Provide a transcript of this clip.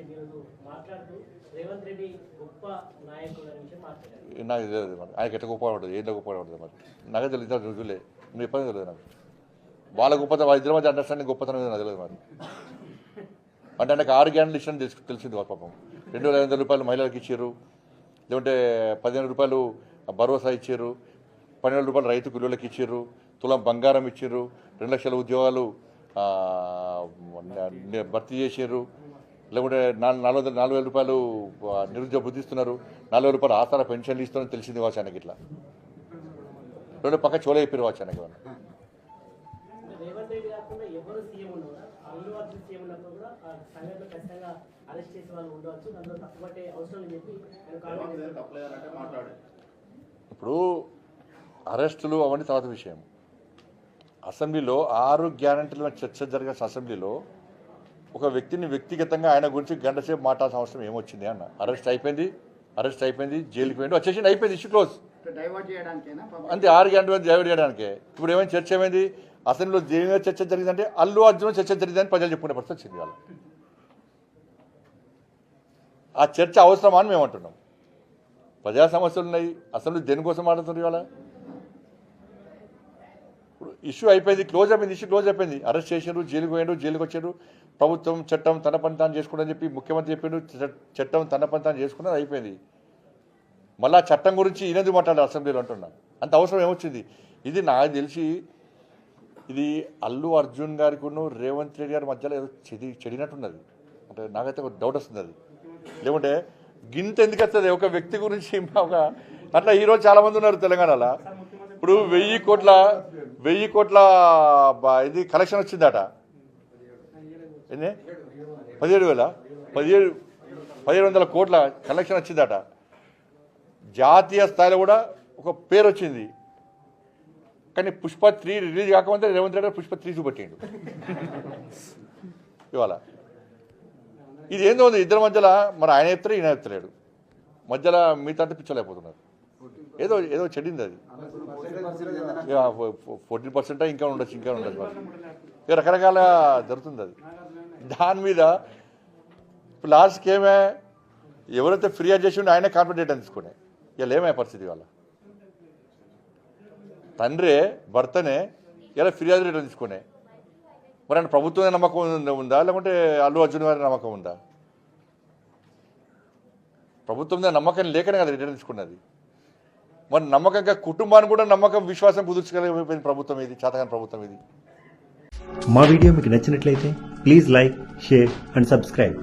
ఈరోజు మాట్లాడుతూ రేవంత్ రెడ్డి గొప్ప నాయకుడు అనే విషయం మాట్లాడారు. నాకు తెలియదు మరి. ఆయనకి ఎట్లా గొప్పపడదు ఏంటో గొప్పపడదు మరి? నాకు తెలియదు రుజులే రుజువులే. నువ్వు ఇబ్బంది తెలియదు నాకు. వాళ్ళ గొప్పతనం వాళ్ళ ఇద్దరి మధ్య అండర్స్టాండింగ్ గొప్పతనం నాకు తెలియదు మరి. అంటే ఆయనకు ఆరు గ్యారెంటీ ఇష్టం తెలుసు తెలిసింది వాళ్ళ పాపం. రెండు వేల ఐదు వందల రూపాయలు మహిళలకు ఇచ్చారు. లేకుంటే పదిహేను రూపాయలు భరోసా ఇచ్చారు. పన్నెండు రూపాయలు రైతు కూలీలకు ఇచ్చారు. తులం బంగారం ఇచ్చారు. రెండు లక్షల ఉద్యోగాలు భర్తీ చేశారు. లేకుంటే నాలుగు నాలుగు వందల నాలుగు వేల రూపాయలు నిరుద్యోగ బుద్ధి ఇస్తున్నారు. నాలుగు వేల రూపాయలు ఆసరా పెన్షన్లు ఇస్తున్నారని తెలిసింది వాచ్ ఆయనకి ఇట్లా. రెండు పక్క చోళ చెప్పారు వాచ్ ఆయనకి ఏమన్నా. రేవంత్ రెడ్డి కాకుండా ఎవరు సీఎం ఉన్నా కూడా అల్లు అర్జున్ సీఎం ఉన్నప్పుడు కూడా ఆ సంఘటన ఖచ్చితంగా అరెస్ట్ చేసే వాళ్ళు ఉండవచ్చు. దాంట్లో తప్పుపట్టే అవసరం లేదని చెప్పి ఆయన కామెంట్ చేశారు. ఇప్పుడు అరెస్టులు అవన్నీ తర్వాత విషయం. అసెంబ్లీలో ఆరు గ్యారంటీల చర్చ జరిగిన అసెంబ్లీలో ఒక వ్యక్తిని వ్యక్తిగతంగా ఆయన గురించి గంట సేపు మాట్లాడాల్సిన అవసరం ఏమొచ్చింది అన్న. అరెస్ట్ అయిపోయింది అరెస్ట్ అయిపోయింది జైలుకి పోయింది వచ్చేసి అయిపోయింది ఇష్యూ క్లోజ్. డైవర్ట్ అంతే ఆరు గంటల జైలు చేయడానికి. ఇప్పుడు ఏమైంది చర్చ ఏమైంది? అసెంబ్లీలో దేని మీద చర్చ జరిగిందంటే అల్లు అర్జున్ చర్చ జరిగిందని ప్రజలు చెప్పుకునే పరిస్థితి వచ్చింది వాళ్ళు ఆ చర్చ అవసరమా అని మేము అంటున్నాం ప్రజా సమస్యలు ఉన్నాయి. అసెంబ్లీ దేనికోసం మాట్లాడుతున్నారు ఇవాళ? ఇప్పుడు ఇష్యూ అయిపోయింది క్లోజ్ అయిపోయింది ఇష్యూ క్లోజ్ అయిపోయింది. అరెస్ట్ చేసారు జైలుకి పోయారు జైలుకి వచ్చాడు ప్రభుత్వం చట్టం తన పని తాను చేసుకుందని చెప్పి ముఖ్యమంత్రి చెప్పిండు చట్టం తన పని తాను చేసుకున్నది అయిపోయింది. మళ్ళా చట్టం గురించి ఈయనది మాట్లాడారు అసెంబ్లీలో అంటున్నా? అంత అవసరం ఏమొచ్చింది? ఇది నాకు తెలిసి ఇది అల్లు అర్జున్ గారికి రేవంత్ రెడ్డి గారి మధ్యలో ఏదో చెడి చెడినట్టున్నది. అంటే నాకైతే ఒక డౌట్ వస్తుంది అది లేకుంటే గింత ఎందుకు వస్తుంది? ఒక వ్యక్తి గురించి ఒక అట్లా ఈరోజు చాలామంది ఉన్నారు తెలంగాణలో. ఇప్పుడు వెయ్యి కోట్ల వెయ్యి కోట్ల ఇది కలెక్షన్ వచ్చిందట. ఎన్ని పదిహేడు వేల? పదిహేడు పదిహేడు వందల కోట్ల కలెక్షన్ వచ్చిందట. జాతీయ స్థాయిలో కూడా ఒక పేరు వచ్చింది. కానీ పుష్ప త్రీ రిలీజ్ కాకముందే రేవంత్ రెడ్డి పుష్ప త్రీ చూపెట్టిండు. ఇవాళ. ఇది ఏందో ఉంది? ఇద్దరి మధ్యలో మరి ఆయన చెప్తారు ఈయన ఎత్తలేడు. మధ్యలో మిగతా పిచ్చలేకపోతున్నారు ఏదో ఏదో చెడింది అది. ఫోర్టీన్ పర్సెంట్ ఇంకా ఉండొచ్చు ఇంకా ఉండొచ్చు రకరకాల జరుగుతుంది అది. దాని మీద ఇప్పుడు లాస్ట్కి ఏమే ఎవరైతే ఫిర్యాదు చేసి ఉండే ఆయనే కాన్ఫిడెంట్ తీసుకునే. ఇలా ఏమయ్యే పరిస్థితి వాళ్ళ తండ్రే భర్తనే ఇలా ఫిర్యాదు రేట్ తీసుకునే. మరి ఆయన ప్రభుత్వం మీద నమ్మకం ఉందా- లేకుంటే అల్లు అర్జున్ గారి నమ్మకం ఉందా? ప్రభుత్వం నమ్మకం లేకనే కదా రిటర్న్ తీసుకున్నది. మరి నమ్మకంగా కుటుంబాన్ని కూడా నమ్మకం విశ్వాసం కుదుర్చగలిగిపోయింది ప్రభుత్వం ఇది చేతకాని ప్రభుత్వం ఇది. మా వీడియో మీకు నచ్చినట్లయితే please like share and subscribe.